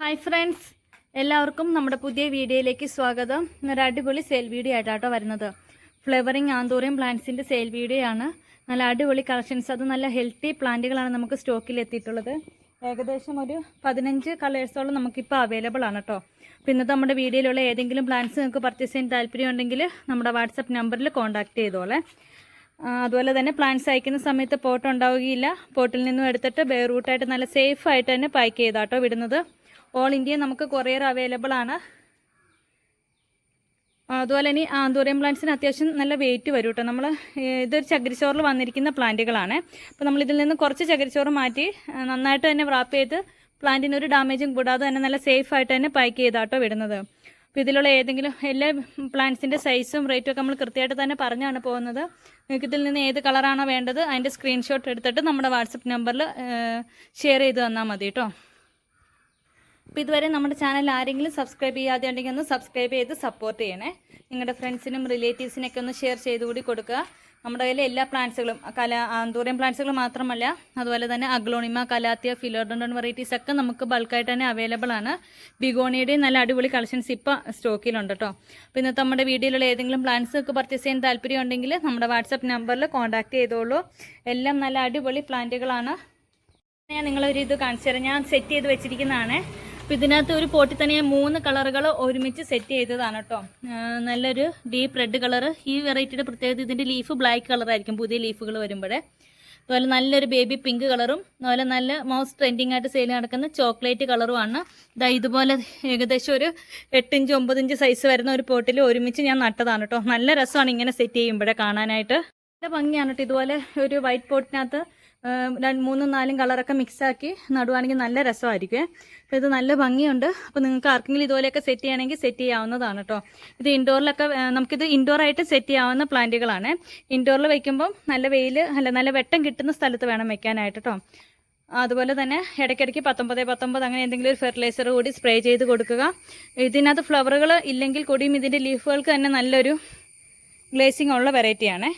Hi friends എല്ലാവർക്കും നമ്മുടെ പുതിയ വീഡിയോയിലേക്ക് സ്വാഗതം. ഒരു അടിപൊളി സെയിൽ വീഡിയോ ആയിട്ടാട്ടോ വരുന്നത്. ഫ്ലവറിങ് ആന്തോറിയം പ്ലാന്റ്സിന്റെ സെയിൽ വീഡിയോ ആണ്. നല്ല അടിപൊളി കളക്ഷൻസ് അത് നല്ല ഹെൽത്തി പ്ലാന്റുകളാണ് നമുക്ക് സ്റ്റോക്കിൽ എത്തിയിട്ടുള്ളത്. ഏകദേശം ഒരു പതിനഞ്ച് കളേഴ്സോളം നമുക്കിപ്പോൾ അവൈലബിൾ ആണ് കേട്ടോ അപ്പോൾ ഇന്നത്തെ നമ്മുടെ വീഡിയോയിലുള്ള ഏതെങ്കിലും പ്ലാന്റ്സ് നിങ്ങൾക്ക് പർച്ചേസ് ചെയ്യാൻ താല്പര്യമുണ്ടെങ്കിൽ നമ്മുടെ വാട്സപ്പ് നമ്പറിൽ കോൺടാക്ട് ചെയ്തോളെ. അതുപോലെ തന്നെ പ്ലാന്റ്സ് അയക്കുന്ന സമയത്ത് പോട്ട് ഉണ്ടാവുകയില്ല. പോട്ടിൽ നിന്നും എടുത്തിട്ട് ബേ റൂട്ടായിട്ട് നല്ല സേഫ് ആയിട്ട് തന്നെ പാക്ക് ചെയ്താട്ടോ വിടുന്നത്. ഓൾ ഇന്ത്യ നമുക്ക് കൊറിയർ അവൈലബിൾ ആണ്. അതുപോലെ ഇനി ആന്തൂറിയം പ്ലാന്റ്സിന് അത്യാവശ്യം നല്ല വെയിറ്റ് വരും കേട്ടോ നമ്മൾ ഇതൊരു ചകിരിച്ചോറിൽ വന്നിരിക്കുന്ന പ്ലാന്റുകളാണ്. അപ്പോൾ നമ്മൾ ഇതിൽ നിന്ന് കുറച്ച് ചകിരിച്ചോറ് മാറ്റി നന്നായിട്ട് തന്നെ വ്രാപ്പ് ചെയ്ത് പ്ലാന്റിന് ഒരു ഡാമേജും കൂടാതെ തന്നെ നല്ല സേഫ് ആയിട്ട് തന്നെ പാക്ക് ചെയ്താട്ടോ വിടുന്നത്. അപ്പോൾ ഇതിലുള്ള ഏതെങ്കിലും എല്ലാ പ്ലാന്റ്സിന്റെ സൈസും റേറ്റും ഒക്കെ നമ്മൾ കൃത്യമായിട്ട് തന്നെ പറഞ്ഞാണ് പോകുന്നത്. നിങ്ങൾക്ക് ഇതിൽ നിന്ന് ഏത് കളറാണോ വേണ്ടത് അതിന്റെ സ്ക്രീൻഷോട്ട് എടുത്തിട്ട് നമ്മുടെ വാട്സപ്പ് നമ്പറിൽ ഷെയർ ചെയ്ത് തന്നാൽ മതി കേട്ടോ അപ്പോൾ ഇതുവരെ നമ്മുടെ ചാനൽ ആരെങ്കിലും സബ്സ്ക്രൈബ് ചെയ്യാതെ ഉണ്ടെങ്കിൽ ഒന്ന് സബ്സ്ക്രൈബ് ചെയ്ത് സപ്പോർട്ട് ചെയ്യണേ. നിങ്ങളുടെ ഫ്രണ്ട്സിനും റിലേറ്റീവ്സിനൊക്കെ ഒന്ന് ഷെയർ ചെയ്ത് കൂടി കൊടുക്കുക. നമ്മുടെ കയ്യിൽ എല്ലാ പ്ലാന്റ്സുകളും കല ആന്തൂറിയം പ്ലാന്റ്സുകൾ മാത്രമല്ല അതുപോലെ തന്നെ അഗ്ലോണിമ കലാത്തിയ ഫിലോഡോണ്ടോൺ വെറൈറ്റീസ് ഒക്കെ നമുക്ക് ബൾക്കായിട്ട് തന്നെ അവൈലബിൾ ആണ്. ബിഗോണിയുടെയും നല്ല അടിപൊളി കളക്ഷൻസ് ഇപ്പോൾ സ്റ്റോക്കിലുണ്ട് കേട്ടോ അപ്പോൾ ഇന്നത്തെ നമ്മുടെ വീഡിയോയിലുള്ള ഏതെങ്കിലും പ്ലാന്റ്സ് ഒക്കെ പർച്ചേസ് ചെയ്യാൻ താല്പര്യം ഉണ്ടെങ്കിൽ നമ്മുടെ വാട്സപ്പ് നമ്പറിൽ കോൺടാക്ട് ചെയ്തോളൂ. എല്ലാം നല്ല അടിപൊളി പ്ലാന്റുകളാണ് ഞാൻ നിങ്ങളൊരു ഇത് കാണിച്ചു തരാം. ഞാൻ സെറ്റ് ചെയ്ത് വെച്ചിരിക്കുന്നതാണ്. അപ്പോൾ ഇതിനകത്ത് ഒരു പോട്ടിൽ തന്നെ ഞാൻ മൂന്ന് കളറുകൾ ഒരുമിച്ച് സെറ്റ് ചെയ്തതാണ് കേട്ടോ. നല്ലൊരു ഡീപ്പ് റെഡ് കളർ ഈ വെറൈറ്റിയുടെ പ്രത്യേകത ഇതിന്റെ ലീഫ് ബ്ലാക്ക് കളറായിരിക്കും പുതിയ ലീഫുകൾ വരുമ്പോഴേ. അതുപോലെ നല്ലൊരു ബേബി പിങ്ക് കളറും അതുപോലെ നല്ല മോസ്റ്റ് ട്രെൻഡിങ് ആയിട്ട് സെയിൽ നടക്കുന്ന ചോക്ലേറ്റ് കളറുമാണ് ഇതാ ഇതുപോലെ ഏകദേശം ഒരു എട്ടിഞ്ച് ഒമ്പതിഞ്ച് സൈസ് വരുന്ന ഒരു പോട്ടിൽ ഒരുമിച്ച് ഞാൻ നട്ടതാണ് കേട്ടോ. നല്ല രസമാണ് ഇങ്ങനെ സെറ്റ് ചെയ്യുമ്പോഴേ കാണാനായിട്ട്. നല്ല ഭംഗിയാണ് കേട്ടോ ഇതുപോലെ ഒരു വൈറ്റ് പോട്ടിനകത്ത് മൂന്നും നാലും കളറൊക്കെ മിക്സാക്കി നടുവാണെങ്കിൽ നല്ല രസമായിരിക്കും അപ്പോൾ ഇത് നല്ല ഭംഗിയുണ്ട്. അപ്പോൾ നിങ്ങൾക്ക് ആർക്കെങ്കിലും ഇതുപോലെയൊക്കെ സെറ്റ് ചെയ്യണമെങ്കിൽ സെറ്റ് ചെയ്യാവുന്നതാണ് കേട്ടോ ഇത് ഇൻഡോറിലൊക്കെ നമുക്കിത് ഇൻഡോർ ആയിട്ട് സെറ്റ് ചെയ്യാവുന്ന പ്ലാന്റുകളാണ്. ഇൻഡോറിൽ വെക്കുമ്പോൾ നല്ല വെയിൽ അല്ല നല്ല വെട്ടം കിട്ടുന്ന സ്ഥലത്ത് വേണം വെക്കാനായിട്ട് കേട്ടോ അതുപോലെ തന്നെ ഇടയ്ക്കിടയ്ക്ക് പത്തൊമ്പത് പത്തൊമ്പത് അങ്ങനെ എന്തെങ്കിലും ഒരു ഫെർട്ടിലൈസർ കൂടി സ്പ്രേ ചെയ്ത് കൊടുക്കുക. ഇതിനകത്ത് ഫ്ലവറുകൾ ഇല്ലെങ്കിൽ കൂടിയും ഇതിന്റെ ലീഫുകൾക്ക് തന്നെ നല്ലൊരു ഗ്ലേസിംഗ് ഉള്ള വെറൈറ്റിയാണേ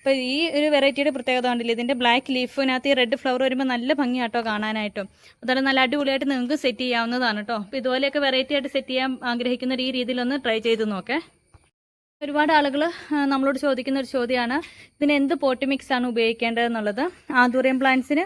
അപ്പോൾ ഈ ഒരു വെറൈറ്റിയുടെ പ്രത്യേകത കണ്ടില്ലേ? ഇതിന്റെ ബ്ലാക്ക് ലീഫിനകത്ത് ഈ റെഡ് ഫ്ലവർ വരുമ്പോൾ നല്ല ഭംഗിയാട്ടോ കാണാനായിട്ടും. അതുപോലെ നല്ല അടിപൊളിയായിട്ട് നിങ്ങൾക്ക് സെറ്റ് ചെയ്യാവുന്നതാണ് കേട്ടോ അപ്പോൾ ഇതുപോലെയൊക്കെ വെറൈറ്റി ആയിട്ട് സെറ്റ് ചെയ്യാൻ ആഗ്രഹിക്കുന്ന ഈ രീതിയിലൊന്ന് ട്രൈ ചെയ്ത് നോക്കേ. ഒരുപാട് ആളുകൾ നമ്മളോട് ചോദിക്കുന്ന ഒരു ചോദ്യമാണ് ഇതിന് എന്ത് പോട്ടി ആണ് ഉപയോഗിക്കേണ്ടതെന്നുള്ളത് ആദൂറിയം പ്ലാന്റ്സിന്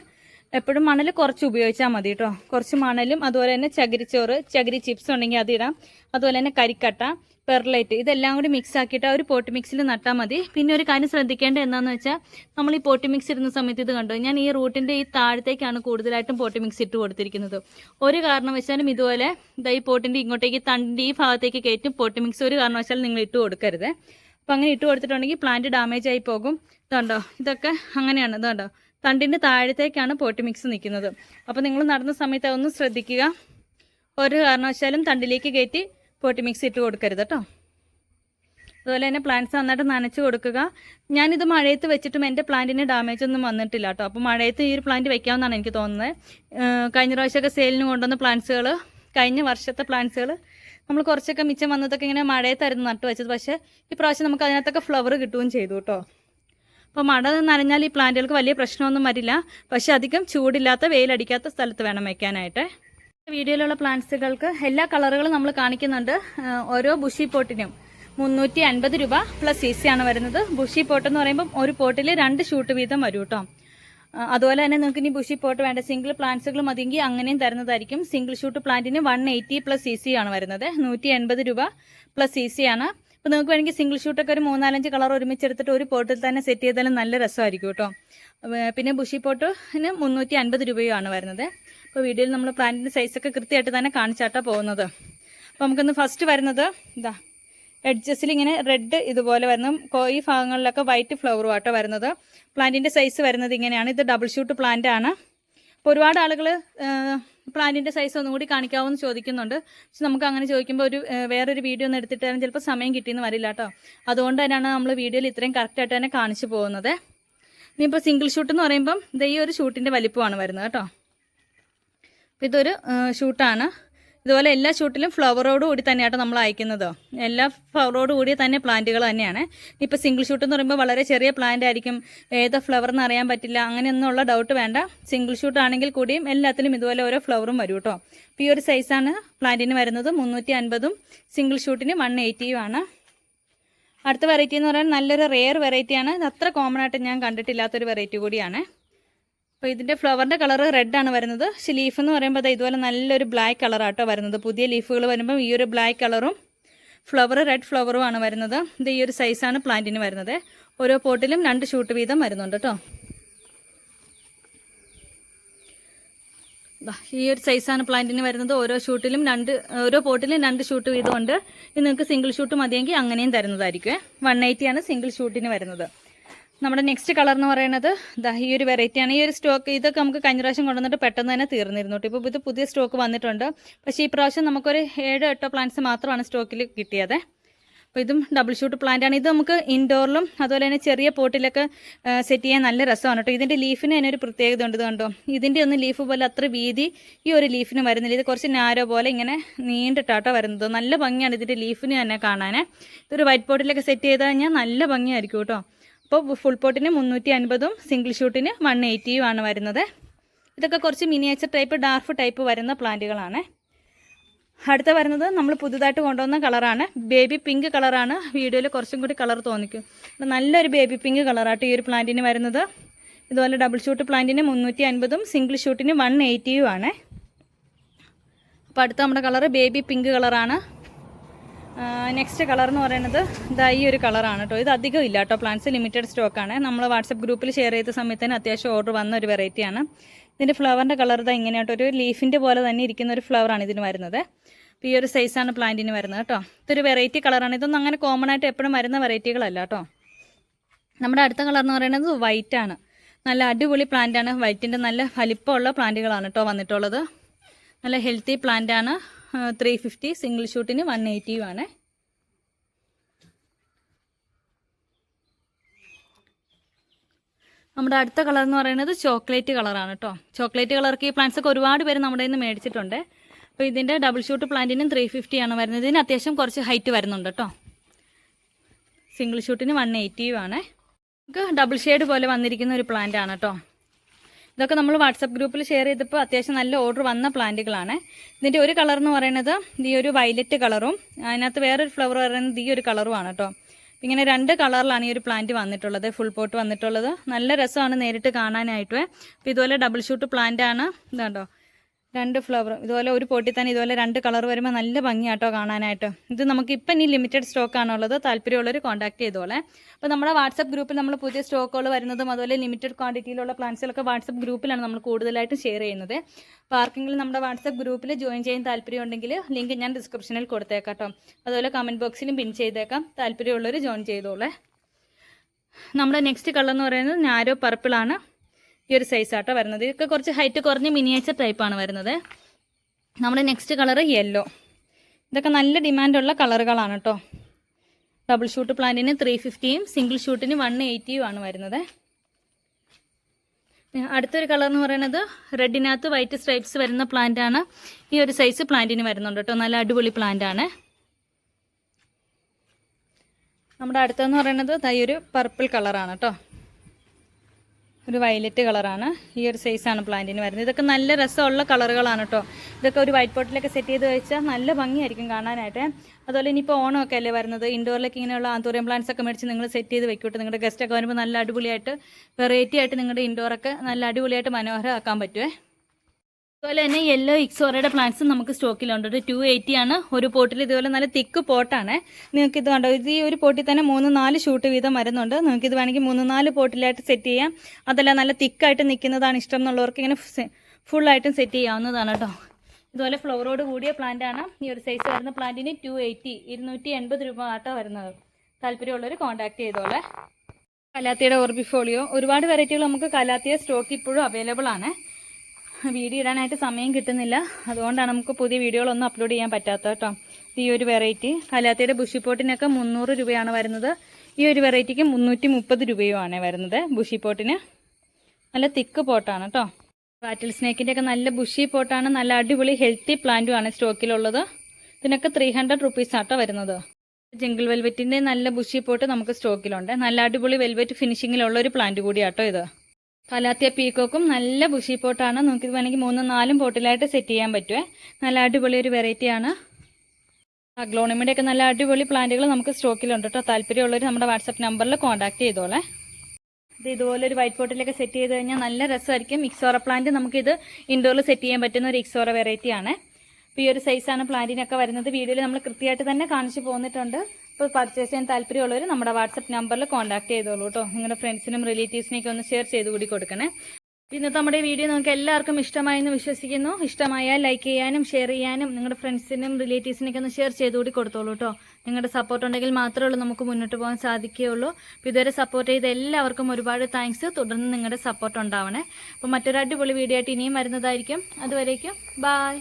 എപ്പോഴും മണൽ കുറച്ച് ഉപയോഗിച്ചാൽ മതി കേട്ടോ കുറച്ച് മണലും അതുപോലെ തന്നെ ചകിരിച്ചോറ് ചകിരി ചിപ്സ് ഉണ്ടെങ്കിൽ അതിടാം അതുപോലെ തന്നെ കരിക്കട്ട പെർലൈറ്റ് ഇതെല്ലാം കൂടി മിക്സ് ആക്കിയിട്ട് ആ ഒരു പോട്ടി മിക്സിൽ നട്ടാൽ മതി. പിന്നെ ഒരു കാര്യം ശ്രദ്ധിക്കേണ്ടത് എന്താണെന്ന് വെച്ചാൽ നമ്മൾ ഈ പോട്ടി മിക്സ് ഇടുന്ന സമയത്ത് ഇത് കണ്ടു? ഞാൻ ഈ റൂട്ടിന്റെ ഈ താഴത്തേക്കാണ് കൂടുതലായിട്ടും പോട്ടി മിക്സ് ഇട്ട് കൊടുത്തിരിക്കുന്നത്. ഒരു കാരണവശാലും ഇതുപോലെ ഇതാ ഈ പോട്ടിന്റെ ഇങ്ങോട്ടേക്ക് തണ്ടിന്റെ ഈ ഭാഗത്തേക്ക് കയറ്റും പോട്ടി മിക്സ് ഒരു കാരണവശാലും നിങ്ങൾ ഇട്ട് കൊടുക്കരുത്. അപ്പം അങ്ങനെ ഇട്ട് കൊടുത്തിട്ടുണ്ടെങ്കിൽ പ്ലാന്റ് ഡാമേജ് ആയി പോകും. ഇതുണ്ടോ? ഇതൊക്കെ അങ്ങനെയാണ്. ഇതുണ്ടോ? തണ്ടിന്റെ താഴത്തേക്കാണ് പോട്ടി മിക്സ് നിൽക്കുന്നത് അപ്പോൾ നിങ്ങൾ നടന്ന സമയത്ത് അതൊന്ന് ശ്രദ്ധിക്കുക. ഒരു കാരണവശാലും തണ്ടിലേക്ക് കയറ്റി പോട്ടി മിക്സ് ഇട്ട് കൊടുക്കരുത് കേട്ടോ അതുപോലെ തന്നെ പ്ലാന്റ്സ് നന്നായിട്ട് നനച്ച് കൊടുക്കുക. ഞാനിത് മഴയത്ത് വെച്ചിട്ടും എന്റെ പ്ലാന്റിന് ഡാമേജ് ഒന്നും വന്നിട്ടില്ല കേട്ടോ അപ്പോൾ മഴയത്ത് ഈ ഒരു പ്ലാന്റ് വെക്കാമെന്നാണ് എനിക്ക് തോന്നുന്നത്. കഴിഞ്ഞ പ്രാവശ്യമൊക്കെ സെയിലിന് കൊണ്ടുവന്ന പ്ലാന്റ്സുകൾ കഴിഞ്ഞ വർഷത്തെ പ്ലാന്റ്സുകൾ നമ്മൾ കുറച്ചൊക്കെ മിച്ചം വന്നതൊക്കെ ഇങ്ങനെ മഴയത്തായിരുന്നു നട്ടു വെച്ചത് പക്ഷേ ഈ പ്രാവശ്യം നമുക്ക് അതിനകത്തൊക്കെ ഫ്ലവർ കിട്ടുകയും ചെയ്തു കേട്ടോ അപ്പോൾ മഴ നനഞ്ഞാൽ ഈ പ്ലാന്റുകൾക്ക് വലിയ പ്രശ്നമൊന്നും വരില്ല. പക്ഷെ അധികം ചൂടില്ലാത്ത വെയിലടിക്കാത്ത സ്ഥലത്ത് വേണം വെക്കാനായിട്ട്. വീഡിയോയിലുള്ള പ്ലാന്റ്സുകൾക്ക് എല്ലാ കളറുകളും നമ്മൾ കാണിക്കുന്നുണ്ട്. ഓരോ ബുഷി പോട്ടിനും മുന്നൂറ്റി അൻപത് രൂപ പ്ലസ് സി സി ആണ് വരുന്നത്. ബുഷി പോട്ട് എന്ന് പറയുമ്പം ഒരു പോട്ടിൽ രണ്ട് ഷൂട്ട് വീതം വരും കേട്ടോ. അതുപോലെ തന്നെ നിങ്ങൾക്ക് ഇനി ബുഷി പോട്ട് വേണ്ട. സിംഗിൾ പ്ലാന്റ്സുകൾ മതിയെങ്കിൽ അങ്ങനെയും തരുന്നതായിരിക്കും. സിംഗിൾ ഷൂട്ട് പ്ലാന്റിന് one eighty plus C C ആണ് വരുന്നത്. നൂറ്റി എൺപത് രൂപ പ്ലസ് സി സി ആണ്. അപ്പോൾ നമുക്ക് വേണമെങ്കിൽ സിംഗിൾ ഷൂട്ടൊക്കെ ഒരു മൂന്നാലഞ്ച് കളർ ഒരുമിച്ചെടുത്തിട്ട് ഒരു പോട്ടിൽ തന്നെ സെറ്റ് ചെയ്താലും നല്ല രസമായിരിക്കും കേട്ടോ. പിന്നെ ബുഷി പോട്ടിന് മുന്നൂറ്റി അൻപത് രൂപയുമാണ് വരുന്നത്. അപ്പോൾ വീഡിയോയിൽ നമ്മൾ പ്ലാന്റിന്റെ സൈസൊക്കെ കൃത്യമായിട്ട് തന്നെ കാണിച്ചാട്ടാ പോകുന്നത്. അപ്പോൾ നമുക്കൊന്ന് ഫസ്റ്റ് വരുന്നത് ഇതാ എഡ്ജസിൽ ഇങ്ങനെ റെഡ് ഇതുപോലെ വരുന്നു. ഈ ഭാഗങ്ങളിലൊക്കെ വൈറ്റ് ഫ്ലവറും ആട്ടോ വരുന്നത്. പ്ലാന്റിന്റെ സൈസ് വരുന്നത് ഇങ്ങനെയാണ്. ഇത് ഡബിൾ ഷൂട്ട് പ്ലാന്റ് ആണ്. അപ്പോൾ ഒരുപാട് ആളുകൾ പ്ലാന്റിന്റെ സൈസ് ഒന്നും കൂടി കാണിക്കാമെന്ന് ചോദിക്കുന്നുണ്ട്. പക്ഷെ നമുക്ക് അങ്ങനെ ചോദിക്കുമ്പോൾ ഒരു വേറൊരു വീഡിയോ ഒന്ന് എടുത്തിട്ട് ചിലപ്പോൾ സമയം കിട്ടിയെന്ന് വരില്ല കേട്ടോ അതുകൊണ്ട് തന്നെയാണ് നമ്മൾ വീഡിയോയിൽ ഇത്രയും കറക്റ്റായിട്ട് തന്നെ കാണിച്ചു പോകുന്നത്. ഇനിയിപ്പോൾ സിംഗിൾ ഷൂട്ട് എന്ന് പറയുമ്പം ഇത് ഈ ഒരു ഷൂട്ടിന്റെ വലിപ്പമാണ് വരുന്നത് കേട്ടോ അപ്പോൾ ഇതൊരു ഷൂട്ടാണ് ഇതുപോലെ എല്ലാ ഷൂട്ടിലും ഫ്ലവറോട് കൂടി തന്നെയാട്ടോ നമ്മൾ അയക്കുന്നത്. എല്ലാ ഫ്ലവറോട് കൂടി തന്നെ പ്ലാന്റുകൾ തന്നെയാണ്. ഇപ്പോൾ സിംഗിൾ ഷൂട്ട് എന്ന് പറയുമ്പോൾ വളരെ ചെറിയ പ്ലാന്റ് ആയിരിക്കും. ഏതാ ഫ്ലവർ എന്ന് അറിയാൻ പറ്റില്ല. അങ്ങനെയൊന്നുള്ള ഡൗട്ട് വേണ്ട. സിംഗിൾ ഷൂട്ട് ആണെങ്കിൽ കൂടിയും എല്ലാത്തിലും ഇതുപോലെ ഓരോ ഫ്ലവറും വരും കേട്ടോ ഇപ്പോൾ ഈ ഒരു സൈസാണ് പ്ലാന്റിന് വരുന്നത്. മുന്നൂറ്റി അൻപതും സിംഗിൾ ഷൂട്ടിന് വൺ എയ്റ്റിയും ആണ് അടുത്ത വെറൈറ്റി എന്ന് പറയുന്നത് നല്ലൊരു റെയർ വെറൈറ്റിയാണ് അത്ര കോമൺ ആയിട്ട് ഞാൻ കണ്ടിട്ടില്ലാത്തൊരു വെറൈറ്റി കൂടിയാണ്. അപ്പോൾ ഇതിന്റെ ഫ്ലവറിന്റെ കളർ റെഡ് ആണ് വരുന്നത്. പക്ഷെ ലീഫ് എന്ന് പറയുമ്പോൾ ഇതുപോലെ നല്ലൊരു ബ്ലാക്ക് കളറാട്ടോ വരുന്നത്. പുതിയ ലീഫുകൾ വരുമ്പം ഈ ഒരു ബ്ലാക്ക് കളറും ഫ്ലവർ റെഡ് ഫ്ലവറും ആണ് വരുന്നത്. ഇത് ഈ ഒരു സൈസാണ് പ്ലാന്റിന് വരുന്നത്. ഓരോ പോട്ടിലും രണ്ട് ഷൂട്ട് വീതം വരുന്നുണ്ട് കേട്ടോ ഈ ഒരു സൈസാണ് പ്ലാന്റിന് വരുന്നത്. ഓരോ ഷൂട്ടിലും രണ്ട് ഓരോ പോട്ടിലും രണ്ട് ഷൂട്ട് വീതമുണ്ട് ഇത് നിങ്ങൾക്ക് സിംഗിൾ ഷൂട്ട് മതിയെങ്കിൽ അങ്ങനെയും തരുന്നതായിരിക്കും. വൺ ആണ് സിംഗിൾ ഷൂട്ടിന് വരുന്നത്. നമ്മുടെ നെക്സ്റ്റ് കളർ എന്ന് പറയുന്നത് ദാ ഈ ഒരു വെറൈറ്റിയാണ് ഈ ഒരു സ്റ്റോക്ക് ഇതൊക്കെ നമുക്ക് കഴിഞ്ഞ പ്രാവശ്യം കൊണ്ടുവന്നിട്ട് പെട്ടെന്ന് തന്നെ തീർന്നിരുന്നു ഇപ്പോൾ ഇത് പുതിയ സ്റ്റോക്ക് വന്നിട്ടുണ്ട്. പക്ഷേ ഈ പ്രാവശ്യം നമുക്കൊരു ഏഴോ എട്ടോ പ്ലാന്റ്സ് മാത്രമാണ് സ്റ്റോക്കിൽ കിട്ടിയത്. അപ്പോൾ ഇതും ഡബിൾ ഷൂട്ട് പ്ലാന്റ് ആണ്. ഇത് നമുക്ക് ഇൻഡോറിലും അതുപോലെ തന്നെ ചെറിയ പോട്ടിലൊക്കെ സെറ്റ് ചെയ്യാൻ നല്ല രസമാണ് കേട്ടോ ഇതിന്റെ ലീഫിന് തന്നെ ഒരു പ്രത്യേകത ഉണ്ട് കണ്ടോ. ഇതിന്റെ ഒന്നും ലീഫ് പോലെ അത്ര വീതി ഈ ഒരു ലീഫിന് വരുന്നില്ല. ഇത് കുറച്ച് നാരോ പോലെ ഇങ്ങനെ നീണ്ടിട്ടാട്ടോ വരുന്നത്. നല്ല ഭംഗിയാണ് ഇതിന്റെ ലീഫിന് തന്നെ കാണാൻ ഇതൊരു വൈറ്റ് പോട്ടിലൊക്കെ സെറ്റ് ചെയ്ത് കഴിഞ്ഞാൽ നല്ല ഭംഗിയായിരിക്കും കേട്ടോ അപ്പോൾ ഫുൾ പോട്ടിന് മുന്നൂറ്റി അൻപതും സിംഗിൾ ഷൂട്ടിന് വൺ എയ്റ്റിയും ആണ് വരുന്നത്. ഇതൊക്കെ കുറച്ച് മിനിയേച്ചർ ടൈപ്പ് ഡാർഫ് ടൈപ്പ് വരുന്ന പ്ലാന്റുകളാണ് അടുത്ത വരുന്നത് നമ്മൾ പുതുതായിട്ട് കൊണ്ടുവന്ന കളറാണ് ബേബി പിങ്ക് കളറാണ് വീഡിയോയിൽ കുറച്ചും കൂടി കളർ തോന്നിക്കും. നല്ലൊരു ബേബി പിങ്ക് കളറായിട്ട് ഈ ഒരു പ്ലാന്റിന് വരുന്നത്. ഇതുപോലെ ഡബിൾ ഷൂട്ട് പ്ലാന്റിന് മുന്നൂറ്റി അൻപതും സിംഗിൾ ഷൂട്ടിന് വൺ എയ്റ്റിയും ആണ്. അപ്പോൾ അടുത്ത നമ്മുടെ കളറ് ബേബി പിങ്ക് കളറാണ് നെക്സ്റ്റ് കളർ എന്ന് പറയുന്നത് ഇതാ ഈ ഒരു കളറാണ് കേട്ടോ ഇത് അധികം ഇല്ല കേട്ടോ പ്ലാന്റ്സ് ലിമിറ്റഡ് സ്റ്റോക്കാണ് നമ്മൾ വാട്സപ്പ് ഗ്രൂപ്പിൽ ഷെയർ ചെയ്ത സമയത്തിന് അത്യാവശ്യം ഓർഡർ വന്ന ഒരു വെറൈറ്റിയാണ് ഇതിന്റെ ഫ്ലവറിന്റെ കളർ ഇതാ ഇങ്ങനെ കേട്ടോ ഒരു ലീഫിന്റെ പോലെ തന്നെ ഇരിക്കുന്ന ഒരു ഫ്ലവറാണ് ഇതിന് വരുന്നത്. അപ്പോൾ ഈ ഒരു സൈസാണ് പ്ലാന്റിന് വരുന്നത് കേട്ടോ ഇതൊരു വെറൈറ്റി കളറാണ് ഇതൊന്നും അങ്ങനെ കോമൺ ആയിട്ട് എപ്പോഴും വരുന്ന വെറൈറ്റികളല്ല കേട്ടോ നമ്മുടെ അടുത്ത കളർ എന്ന് പറയുന്നത് വൈറ്റ് ആണ്. നല്ല അടിപൊളി പ്ലാന്റ് ആണ്. വൈറ്റിന്റെ നല്ല വലിപ്പമുള്ള പ്ലാന്റുകളാണ് കേട്ടോ വന്നിട്ടുള്ളത്. നല്ല ഹെൽത്തി പ്ലാന്റ് ആണ്. ത്രീ ഫിഫ്റ്റി സിംഗിൾ ഷൂട്ടിന് വൺ എയ്റ്റിയും ആണ് നമ്മുടെ അടുത്ത കളർ എന്ന് പറയുന്നത് ചോക്ലേറ്റ് കളറാണ് കേട്ടോ. ചോക്ലേറ്റ് കളർക്ക് ഈ പ്ലാന്റ്സ് ഒക്കെ ഒരുപാട് പേര് നമ്മുടെ നിന്ന് മേടിച്ചിട്ടുണ്ട്. അപ്പോൾ ഇതിന്റെ ഡബിൾ ഷൂട്ട് പ്ലാന്റിനും ത്രീ ഫിഫ്റ്റി ആണ് വരുന്നത്. ഇതിന് അത്യാവശ്യം കുറച്ച് ഹൈറ്റ് വരുന്നുണ്ട് കേട്ടോ. സിംഗിൾ ഷൂട്ടിന് വൺ എയ്റ്റിയും ആണ് നമുക്ക് ഡബിൾ ഷെയ്ഡ് പോലെ വന്നിരിക്കുന്ന ഒരു പ്ലാന്റ് ആണ് കേട്ടോ. ഇതൊക്കെ നമ്മൾ വാട്സപ്പ് ഗ്രൂപ്പിൽ ഷെയർ ചെയ്തപ്പോൾ അത്യാവശ്യം നല്ല ഓർഡർ വന്ന പ്ലാന്റുകളാണ്. ഇതിന്റെ ഒരു കളർ എന്ന് പറയുന്നത് ഈ ഒരു വയലറ്റ് കളറും അതിനകത്ത് വേറൊരു ഫ്ലവർ പറയുന്നത് ഈ ഒരു കളറുമാണ് കേട്ടോ. ഇങ്ങനെ രണ്ട് കളറിലാണ് ഈ ഒരു പ്ലാന്റ് വന്നിട്ടുള്ളത് ഫുൾ പോട്ട് വന്നിട്ടുള്ളത്. നല്ല രസമാണ് നേരിട്ട് കാണാനായിട്ട്. അപ്പോൾ ഇതുപോലെ ഡബിൾ ഷൂട്ട് പ്ലാന്റ് ആണ്. ഇതുണ്ടോ രണ്ട് ഫ്ലവറും ഇതുപോലെ ഒരു പൊട്ടി തന്നെ ഇതുപോലെ രണ്ട് കളർ വരുമ്പോൾ നല്ല ഭംഗിയാട്ടോ കാണാനായിട്ട്. ഇത് നമുക്ക് ഇപ്പം ഇനി ലിമിറ്റഡ് സ്റ്റോക്ക് ആണുള്ളത്. താല്പര്യമുള്ളവർ കോൺടാക്ട് ചെയ്തോളെ. അപ്പോൾ നമ്മുടെ വാട്സപ്പ് ഗ്രൂപ്പിൽ നമ്മൾ പുതിയ സ്റ്റോക്കുകൾ വരുന്നതും അതുപോലെ ലിമിറ്റഡ് ക്വാണ്ടിറ്റിയിലുള്ള പ്ലാന്റ്സുകളൊക്കെ വാട്സപ്പ് ഗ്രൂപ്പിലാണ് നമ്മൾ കൂടുതലായിട്ടും ഷെയർ ചെയ്യുന്നത്. പാർക്കിങ്ങിൽ നമ്മുടെ വാട്സപ്പ് ഗ്രൂപ്പിൽ ജോയിൻ ചെയ്യാൻ താല്പര്യമുണ്ടെങ്കിൽ ലിങ്ക് ഞാൻ ഡിസ്ക്രിപ്ഷനിൽ കൊടുത്തേക്കാം കേട്ടോ അതുപോലെ കമന്റ് ബോക്സിലും പിൻ ചെയ്തേക്കാം. താല്പര്യമുള്ളവർ ജോയിൻ ചെയ്തോളെ. നമ്മുടെ നെക്സ്റ്റ് കളർ എന്ന് പറയുന്നത് നാരോ പർപ്പിളാണ് ഈ ഒരു സൈസ് ആട്ടോ വരുന്നത്. ഇതൊക്കെ കുറച്ച് ഹൈറ്റ് കുറഞ്ഞ മിനിയേച്ചർ ടൈപ്പാണ് വരുന്നത്. നമ്മുടെ നെക്സ്റ്റ് കളർ യെല്ലോ ഇതൊക്കെ നല്ല ഡിമാൻഡുള്ള കളറുകളാണ് കേട്ടോ ഡബിൾ ഷൂട്ട് പ്ലാന്റിന് ത്രീ ഫിഫ്റ്റിയും സിംഗിൾ ഷൂട്ടിന് വൺ എയ്റ്റിയും ആണ് വരുന്നത്. അടുത്തൊരു കളർ എന്ന് പറയുന്നത് റെഡിനകത്ത് വൈറ്റ് സ്ട്രൈപ്സ് വരുന്ന പ്ലാന്റ് ആണ്. ഈ ഒരു സൈസ് പ്ലാന്റിന് വരുന്നുണ്ട് കേട്ടോ നല്ല അടിപൊളി പ്ലാന്റ് ആണ്. നമ്മുടെ അടുത്തെന്ന് പറയുന്നത് തൈ ഒരു പർപ്പിൾ കളറാണ് കേട്ടോ ഒരു വയലറ്റ് കളറാണ്. ഈ ഒരു സൈസാണ് പ്ലാന്റിന് വരുന്നത്. ഇതൊക്കെ നല്ല രസമുള്ള കളറുകളാണ് കേട്ടോ ഇതൊക്കെ ഒരു വൈറ്റ് പോട്ടിലൊക്കെ സെറ്റ് ചെയ്ത് വെച്ചാൽ നല്ല ഭംഗിയായിരിക്കും കാണാനായിട്ട്. അതുപോലെ ഇനിയിപ്പോൾ ഓണമൊക്കെ അല്ലേ വരുന്നത്. ഇൻഡോറിലേക്ക് ഇങ്ങനെയുള്ള ആന്തൂറിയം പ്ലാന്റ്സ് ഒക്കെ മേടിച്ച് നിങ്ങൾ സെറ്റ് ചെയ്ത് വെക്കൂട്ടോ. നിങ്ങളുടെ ഗസ്റ്റൊക്കെ വരുമ്പോൾ നല്ല അടിപൊളിയായിട്ട് വെറൈറ്റി ആയിട്ട് നിങ്ങളുടെ ഇൻഡോറൊക്കെ നല്ല അടിപൊളിയായിട്ട് മനോഹരമാക്കാൻ പറ്റുമേ അതുപോലെ തന്നെ യെല്ലോ ഇക്സോറയുടെ പ്ലാന്റ്സും നമുക്ക് സ്റ്റോക്കിലുണ്ട് ഒരു ടു എയ്റ്റി ആണ്. ഒരു പോട്ടിൽ ഇതുപോലെ നല്ല തിക്ക് പോട്ടാണ്. നിങ്ങൾക്ക് ഇത് കണ്ടോ? ഇത് ഈ ഒരു പോട്ടിൽ തന്നെ മൂന്ന് നാല് ഷൂട്ട് വീതം വരുന്നുണ്ട്. നിങ്ങൾക്ക് ഇത് വേണമെങ്കിൽ മൂന്ന് നാല് പോട്ടിലായിട്ട് സെറ്റ് ചെയ്യാം. അതല്ല നല്ല തിക്കായിട്ട് നിൽക്കുന്നതാണ് ഇഷ്ടം എന്നുള്ളവർക്ക് ഇങ്ങനെ ഫുള്ളായിട്ടും സെറ്റ് ചെയ്യാവുന്നതാണ് കേട്ടോ. ഇതുപോലെ ഫ്ലവറോട് കൂടിയ പ്ലാന്റ് ആണ്. ഈ ഒരു സൈസ് വരുന്ന പ്ലാന്റിന് ടു എയ്റ്റി ഇരുന്നൂറ്റി എൺപത് രൂപ ആട്ടോ വരുന്നത്. താല്പര്യമുള്ളവർ കോൺടാക്ട് ചെയ്തോളെ. കലാത്തിയുടെ ഓർബിഫോളിയോ ഒരുപാട് വെറൈറ്റികൾ നമുക്ക് കലാത്തിയ സ്റ്റോക്ക് ഇപ്പോഴും അവൈലബിൾ ആണ്. വീഡിയോ ഇടാനായിട്ട് സമയം കിട്ടുന്നില്ല. അതുകൊണ്ടാണ് നമുക്ക് പുതിയ വീഡിയോകളൊന്നും അപ്ലോഡ് ചെയ്യാൻ പറ്റാത്ത കേട്ടോ. ഈ ഒരു വെറൈറ്റി കലാത്തിയുടെ ബുഷിപ്പോട്ടിനൊക്കെ മുന്നൂറ് രൂപയാണ് വരുന്നത്. ഈ ഒരു വെറൈറ്റിക്ക് മുന്നൂറ്റി മുപ്പത് രൂപയുമാണ് വരുന്നത് ബുഷിപ്പോട്ടിന്. നല്ല തിക്ക് പോട്ടാണ് കേട്ടോ. ബാറ്റിൽ സ്നേക്കിന്റെ ഒക്കെ നല്ല ബുഷി പോട്ടാണ്. നല്ല അടിപൊളി ഹെൽത്തി പ്ലാന്റും ആണ് സ്റ്റോക്കിലുള്ളത്. ഇതിനൊക്കെ ത്രീ ഹൺഡ്രഡ് റുപ്പീസ് ആട്ടോ വരുന്നത്. ജംഗിൾ വെൽവെറ്റിന്റെ നല്ല ബുഷി പോട്ട് നമുക്ക് സ്റ്റോക്കിലുണ്ട്. നല്ല അടിപൊളി വെൽവെറ്റ് ഫിനിഷിങ്ങിലുള്ള ഒരു പ്ലാന്റ് കൂടിയാട്ടോ ഇത്. കലാത്തിയ പീക്കോക്കും നല്ല ബുഷി പോട്ടാണ്. നമുക്കിത് വേണമെങ്കിൽ മൂന്നും നാലും പോട്ടിലായിട്ട് സെറ്റ് ചെയ്യാൻ പറ്റുമേ നല്ല അടിപൊളി ഒരു വെറൈറ്റിയാണ് അഗ്ലോണിമിന്റെ ഒക്കെ നല്ല അടിപൊളി പ്ലാന്റുകൾ നമുക്ക് സ്റ്റോക്കിലുണ്ട് കേട്ടോ താല്പര്യമുള്ളവർ നമ്മുടെ വാട്സപ്പ് നമ്പറിൽ കോൺടാക്ട് ചെയ്തോളെ. ഇത് ഇതുപോലെ ഒരു വൈറ്റ് പോട്ടിലൊക്കെ സെറ്റ് ചെയ്ത് കഴിഞ്ഞാൽ നല്ല രസമായിരിക്കും. ഇക്സോറ പ്ലാന്റ് നമുക്കിത് ഇൻഡോറിൽ സെറ്റ് ചെയ്യാൻ പറ്റുന്ന ഒരു ഇക്സോറ വെറൈറ്റിയാണ് അപ്പോൾ ഈ ഒരു സൈസാണ് പ്ലാന്റിനൊക്കെ വരുന്നത്. വീഡിയോയിൽ നമ്മൾ കൃത്യമായിട്ട് തന്നെ കാണിച്ചു പോന്നിട്ടുണ്ട്. അപ്പോൾ പർച്ചേസ് ചെയ്യാൻ താല്പര്യമുള്ളവർ നമ്മുടെ വാട്സപ്പ് നമ്പറിൽ കോൺടാക്ട് ചെയ്തോളൂ കേട്ടോ നിങ്ങളുടെ ഫ്രണ്ട്സിനും റിലേറ്റീവ്സിനെയൊക്കെ ഒന്ന് ഷെയർ ചെയ്ത് കൂടി കൊടുക്കണേ. ഇന്നത്തെ നമ്മുടെ വീഡിയോ നിങ്ങൾക്ക് എല്ലാവർക്കും ഇഷ്ടമായെന്ന് വിശ്വസിക്കുന്നു. ഇഷ്ടമായാൽ ലൈക്ക് ചെയ്യാനും ഷെയർ ചെയ്യാനും നിങ്ങളുടെ ഫ്രണ്ട്സിനും റിലേറ്റീവ്സിനൊക്കെ ഒന്ന് ഷെയർ ചെയ്ത് കൂടി കൊടുത്തോളൂ കേട്ടോ നിങ്ങളുടെ സപ്പോർട്ട് ഉണ്ടെങ്കിൽ മാത്രമേ ഉള്ളൂ നമുക്ക് മുന്നോട്ട് പോകാൻ സാധിക്കുകയുള്ളൂ. അപ്പോൾ ഇതുവരെ സപ്പോർട്ട് ചെയ്ത എല്ലാവർക്കും ഒരുപാട് താങ്ക്സ് തുടർന്ന് നിങ്ങളുടെ സപ്പോർട്ട് ഉണ്ടാവണേ. അപ്പോൾ മറ്റൊരു അടിപൊളി വീഡിയോ ആയിട്ട് ഇനിയും വരുന്നതായിരിക്കും. അതുവരേക്കും ബായ്